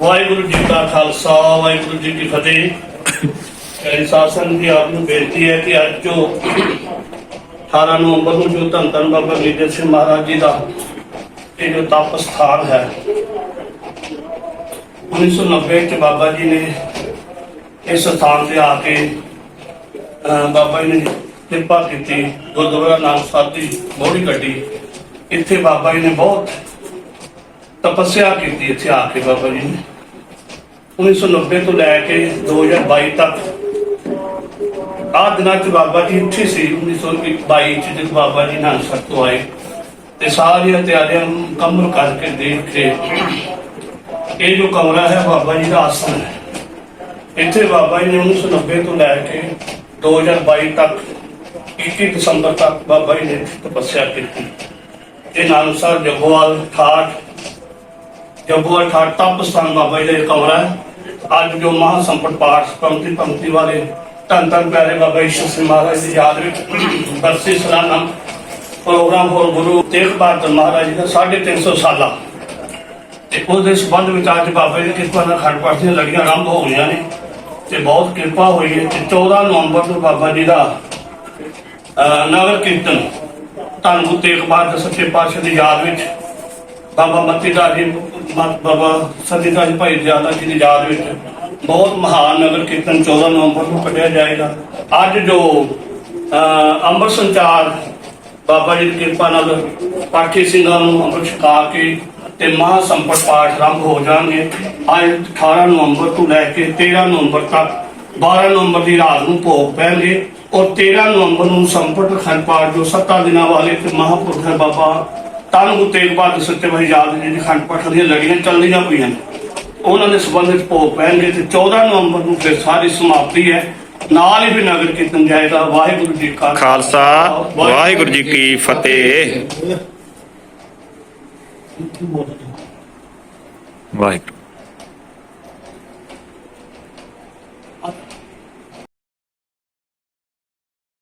ਵਾਹਿਗੁਰੂ ਜੀ ਕਾ ਖਾਲਸਾ, ਵਾਹਿਗੁਰੂ ਜੀ ਕੀ ਫਤਿਹ। ਕਈ ਸਾਸਨ ਦੀ ਆਪ ਨੂੰ ਬੇਨਤੀ ਹੈ ਕਿ ਅੱਜ ਜੋ 18 ਨਵੰਬਰ ਨੂੰ ਜੋ ਧੰਨ ਧੰਨ ਬਾਬਾ ਮੇਜਰ ਸਿੰਘ ਮਹਾਰਾਜ ਜੀ ਦਾ ਇਹ ਜੋ ਤਪ ਸਥਾਨ ਹੈ 1990 ਚ ਬਾਬਾ ਜੀ ਨੇ ਇਸ ਸਥਾਨ ਤੇ ਆ ਕੇ ਬਾਬਾ ਜੀ ਨੇ ਕਿਰਪਾ ਕੀਤੀ, ਗੁਰਦੁਆਰਾ ਨਾਨਕ ਸਾਹਿਬ ਦੀ ਮੋੜੀ ਕੱਢੀ। ਇੱਥੇ ਬਾਬਾ ਜੀ ਨੇ ਬਹੁਤ ਤਪੱਸਿਆ ਕੀਤੀ ਇੱਥੇ ਆ ਕੇ ਬਾਬਾ ਜੀ ਨੇ। 1990 ਤੋਂ ਲੈ ਕੇ 2022 ਤੱਕ। ਆਹ ਦਿਨਾਂ ਚ ਬਾਬਾ ਜੀ ਇੱਥੇ ਸੀ 1922 ਚ ਜਦ ਬਾਬਾ ਜੀ ਨਾਨਕ ਤੋਂ ਆਏ। ਤੇ ਸਾਰੀਆਂ ਤਿਆਰੀਆਂ ਮੁਕੰਮਲ ਕਰਕੇ ਦੇਖ ਕੇ ਇਹ ਜੋ ਕਮਰਾ ਹੈ ਬਾਬਾ ਜੀ ਦਾ ਆਸਣ ਹੈ। ਇੱਥੇ ਬਾਬਾ ਜੀ ਨੇ 1990 ਤੋਂ ਲੈ ਕੇ 2022 ਤੱਕ 21 ਦਸੰਬਰ ਤੱਕ ਬਾਬਾ ਜੀ ਨੇ ਤਪੱਸਿਆ ਕੀਤੀ। ਇਹ ਨਾਨਕ ਸਾਹਿਬ ਜਗੋਵਾਲ, ਠਾਠ ਜਗੋਵਾਲ ਠਾਠ ਤਪ ਸਥਾਨ ਬਾਬਾ ਜੀ ਦਾ ਕਮਰਾ ਅੱਜ ਜੋ ਮਹਾ ਸੰਪਟ ਪਾਠ ਪੰਕਤੀ ਪੰਕਤੀ ਵਾਲੇ ਧੰਨ ਧੰਨ ਪਿਆਰੇ ਬਾਬਾ ਈਸ਼ਰ ਸਿੰਘ ਮਹਾਰਾਜ ਦੀ ਯਾਦ ਵਿੱਚ ਬਰਸੀ ਸਾਲਾਨਾ ਪ੍ਰੋਗਰਾਮ ਹੋ ਗੁਰੂ ਤੇਗ ਬਹਾਦਰ ਮਹਾਰਾਜ ਦਾ 350 ਸਾਲਾ। ਤੇ ਉਹਦੇ ਸੰਬੰਧ ਵਿੱਚ ਅੱਜ ਬਾਬਾ ਜੀ ਦੀ ਕਿਰਪਾ ਨਾਲ ਖੰਡ ਪਾਠ ਦੀਆਂ ਲੜੀਆਂ ਆਰੰਭ ਹੋ ਗਈਆਂ ਨੇ ਤੇ ਬਹੁਤ ਕਿਰਪਾ ਹੋਈ ਹੈ ਤੇ 14 ਨਵੰਬਰ ਨੂੰ ਬਾਬਾ ਜੀ ਦਾ ਨਗਰ ਕੀਰਤਨ ਧੰਨ ਗੁਰੂ ਤੇਗ ਬਹਾਦਰ ਸੱਚੇ ਪਾਤਸ਼ਾਹ ਦੀ ਯਾਦ ਵਿੱਚ ਬਾਬਾ ਮੱਤੀ ਜੀ ਬਾਬਾ ਸਦੀ ਭਾਈ ਜ਼ਿਆਦਾ ਜੀ ਦੀ ਯਾਦ ਵਿੱਚ ਬਹੁਤ ਮਹਾਨ ਨਗਰ ਕੀਰਤਨ 14 ਨਵੰਬਰ ਨੂੰ ਕੱਢਿਆ ਜਾਏਗਾ। ਅੱਜ ਜੋ ਅੰਮ੍ਰਿਤ ਸੰਚਾਰ ਬਾਬਾ ਜੀ ਦੀ ਕਿਰਪਾ ਨਾਲ ਪਾਠੀ ਸਿੰਘਾਂ ਨੂੰ ਅੰਮ੍ਰਿਤ ਛਕਾ ਕੇ ਤੇ ਮਹਾ ਸੰਪਤ ਪਾਠ ਆਰੰਭ ਹੋ ਜਾਣਗੇ। ਅੱਜ 18 ਨਵੰਬਰ ਤੋਂ ਲੈ ਕੇ 13 ਨਵੰਬਰ ਤੱਕ 12 ਨਵੰਬਰ ਦੀ ਰਾਤ ਨੂੰ ਭੋਗ ਪੈਣਗੇ ਔਰ 13 ਨਵੰਬਰ ਨੂੰ ਸੰਪਤ ਖੰਡ ਪਾਠ ਜੋ 7 ਦਿਨਾਂ ਵਾਲੇ ਤੇ ਮਹਾਂਪੁਰਖ ਹੈ ਬਾਬਾ ਤਾਂ ਗੁਰੂ ਤੇਗ ਬਹਾਦਰ ਸੱਚੇ ਮਹੀ ਯਾਦ ਜੀ ਖੰਡ ਪਾਠ ਦੀਆਂ ਲੜੀਆਂ ਚੱਲਦੀਆਂ ਪਈਆਂ ਉਹਨਾਂ ਦੇ ਸੰਬੰਧਿਤ ਭੋਗ ਪੈਣਗੇ ਤੇ 14 ਨਵੰਬਰ ਨੂੰ ਫਿਰ ਸਾਰੀ ਸਮਾਪਤੀ ਹੈ। ਨਾਲ ਹੀ ਵੀ ਨਗਰ ਕੀਰਤਨ ਜਾਏਗਾ। ਵਾਹਿਗੁਰੂ ਜੀ ਕਾ ਖਾਲਸਾ। ਵਾਹਿਗੁਰੂ ਜੀ ਕੀ ਫਤਿਹ। ਵਾਹਿਗੁਰੂ।